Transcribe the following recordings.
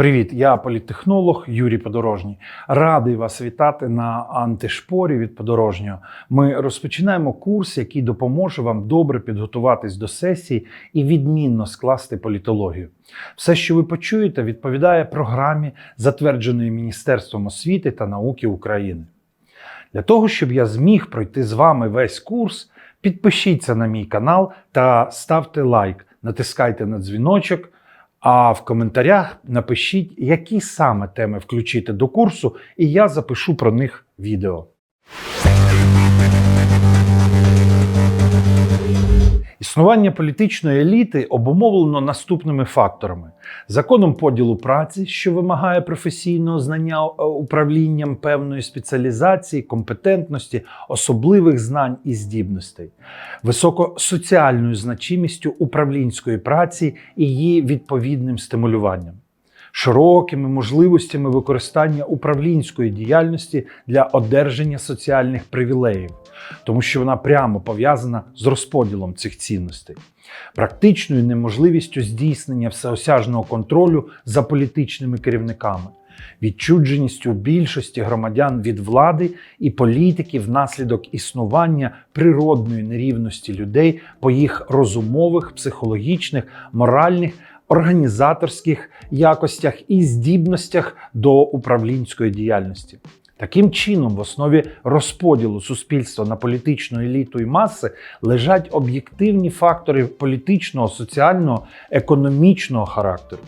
Привіт, я політтехнолог Юрій Подорожній. Радий вас вітати на антишпорі від подорожнього. Ми розпочинаємо курс, який допоможе вам добре підготуватись до сесії і відмінно скласти політологію. Все, що ви почуєте, відповідає програмі, затвердженої Міністерством освіти та науки України. Для того, щоб я зміг пройти з вами весь курс, підпишіться на мій канал та ставте лайк, натискайте на дзвіночок. А в коментарях напишіть, які саме теми включити до курсу, і я запишу про них відео. Існування політичної еліти обумовлено наступними факторами: законом поділу праці, що вимагає професійного знання е, управлінням певної спеціалізації, компетентності, особливих знань і здібностей, високосоціальною значимістю управлінської праці і її відповідним стимулюванням. Широкими можливостями використання управлінської діяльності для одержання соціальних привілеїв, тому що вона прямо пов'язана з розподілом цих цінностей, практичною неможливістю здійснення всеосяжного контролю за політичними керівниками, відчудженістю більшості громадян від влади і політики внаслідок існування природної нерівності людей по їх розумових, психологічних, моральних. Організаторських якостях і здібностях до управлінської діяльності. Таким чином, в основі розподілу суспільства на політичну еліту і маси лежать об'єктивні фактори політичного, соціального, економічного характеру.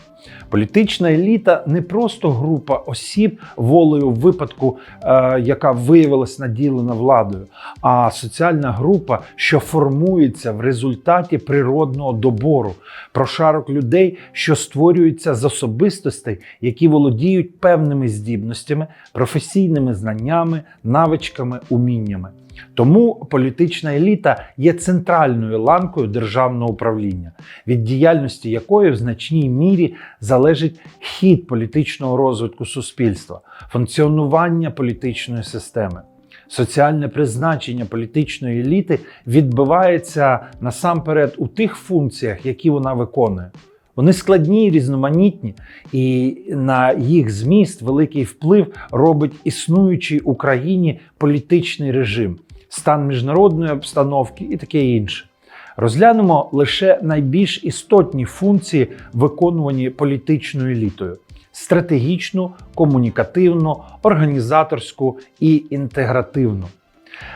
Політична еліта не просто група осіб волею в випадку, е, яка виявилась наділена владою, а соціальна група, що формується в результаті природного добору, прошарок людей, що створюються з особистостей, які володіють певними здібностями, професійними знаннями, навичками, уміннями. Тому політична еліта є центральною ланкою державного управління, від діяльності якої в значній мірі залежить хід політичного розвитку суспільства, функціонування політичної системи. Соціальне призначення політичної еліти відбивається насамперед у тих функціях, які вона виконує. Вони складні, різноманітні, і на їх зміст великий вплив робить існуючий Україні політичний режим, стан міжнародної обстановки і таке інше. Розглянемо лише найбільш істотні функції, виконувані політичною елітою: стратегічну, комунікативну, організаторську і інтегративну.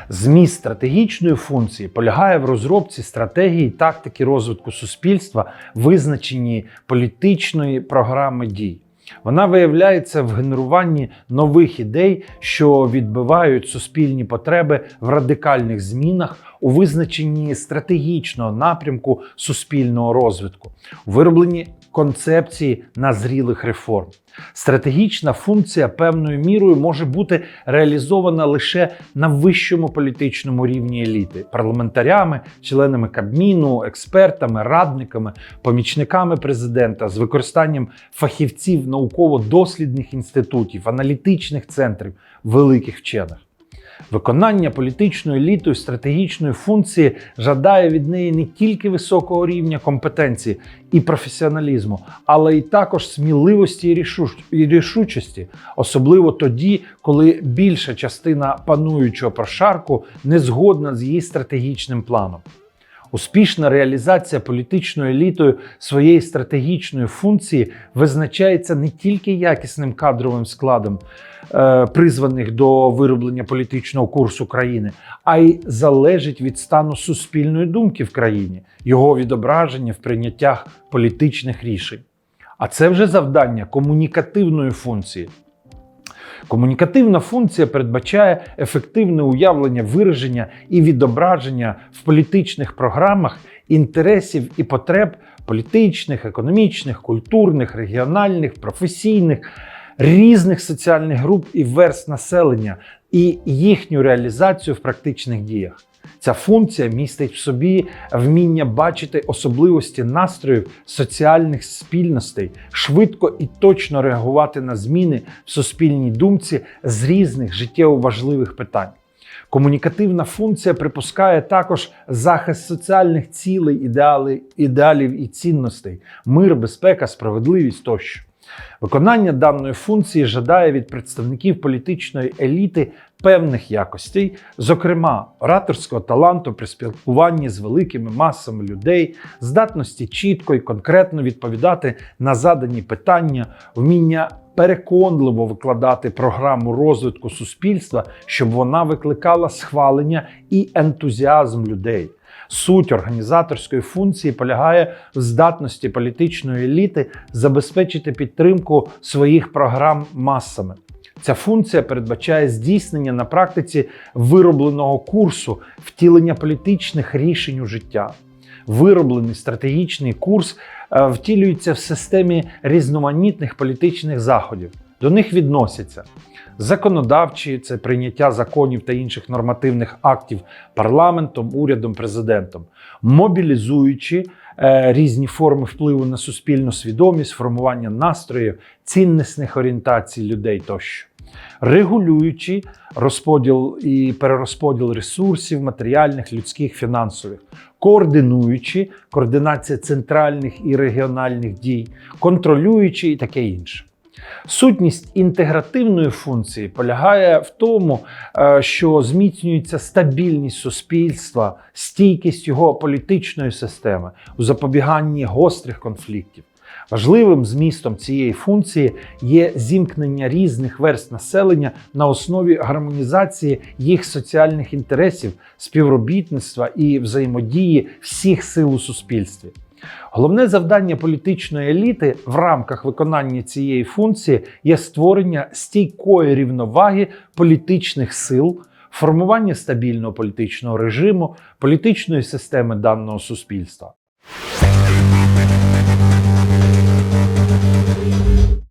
Зміст стратегічної функції полягає в розробці стратегії тактики розвитку суспільства, визначенні політичної програми дій. Вона виявляється в генеруванні нових ідей, що відбивають суспільні потреби в радикальних змінах у визначенні стратегічного напрямку суспільного розвитку, у виробленні концепції назрілих реформ. Стратегічна функція певною мірою може бути реалізована лише на вищому політичному рівні еліти парламентарями, членами Кабміну, експертами, радниками, помічниками президента з використанням фахівців науково-дослідних інститутів, аналітичних центрів, великих вчених. Виконання політичною елітою стратегічної функції жадає від неї не тільки високого рівня компетенції і професіоналізму, але й також сміливості і рішучості, особливо тоді, коли більша частина пануючого прошарку не згодна з її стратегічним планом. Успішна реалізація політичною елітою своєї стратегічної функції визначається не тільки якісним кадровим складом, е, призваних до вироблення політичного курсу країни, а й залежить від стану суспільної думки в країні, його відображення в прийняттях політичних рішень. А це вже завдання комунікативної функції. Комунікативна функція передбачає ефективне уявлення вираження і відображення в політичних програмах інтересів і потреб політичних, економічних, культурних, регіональних, професійних, різних соціальних груп і верст населення, і їхню реалізацію в практичних діях. Ця функція містить в собі вміння бачити особливості настроїв соціальних спільностей, швидко і точно реагувати на зміни в суспільній думці з різних життєво важливих питань. Комунікативна функція припускає також захист соціальних цілей, ідеали, ідеалів і цінностей, мир, безпека, справедливість тощо. Виконання даної функції жадає від представників політичної еліти певних якостей, зокрема ораторського таланту при спілкуванні з великими масами людей, здатності чітко і конкретно відповідати на задані питання, вміння переконливо викладати програму розвитку суспільства, щоб вона викликала схвалення і ентузіазм людей. Суть організаторської функції полягає в здатності політичної еліти забезпечити підтримку своїх програм масами. Ця функція передбачає здійснення на практиці виробленого курсу втілення політичних рішень у життя. Вироблений стратегічний курс е, втілюється в системі різноманітних політичних заходів. До них відносяться законодавчі це прийняття законів та інших нормативних актів парламентом, урядом, президентом, мобілізуючи е, різні форми впливу на суспільну свідомість, формування настроїв, ціннісних орієнтацій людей тощо. Регулюючи розподіл і перерозподіл ресурсів, матеріальних, людських, фінансових, координуючи координація центральних і регіональних дій, контролюючи і таке інше. Сутність інтегративної функції полягає в тому, е, що зміцнюється стабільність суспільства, стійкість його політичної системи у запобіганні гострих конфліктів. Важливим змістом цієї функції є зімкнення різних верст населення на основі гармонізації їх соціальних інтересів, співробітництва і взаємодії всіх сил у суспільстві. Головне завдання політичної еліти в рамках виконання цієї функції є створення стійкої рівноваги політичних сил, формування стабільного політичного режиму, політичної системи даного суспільства.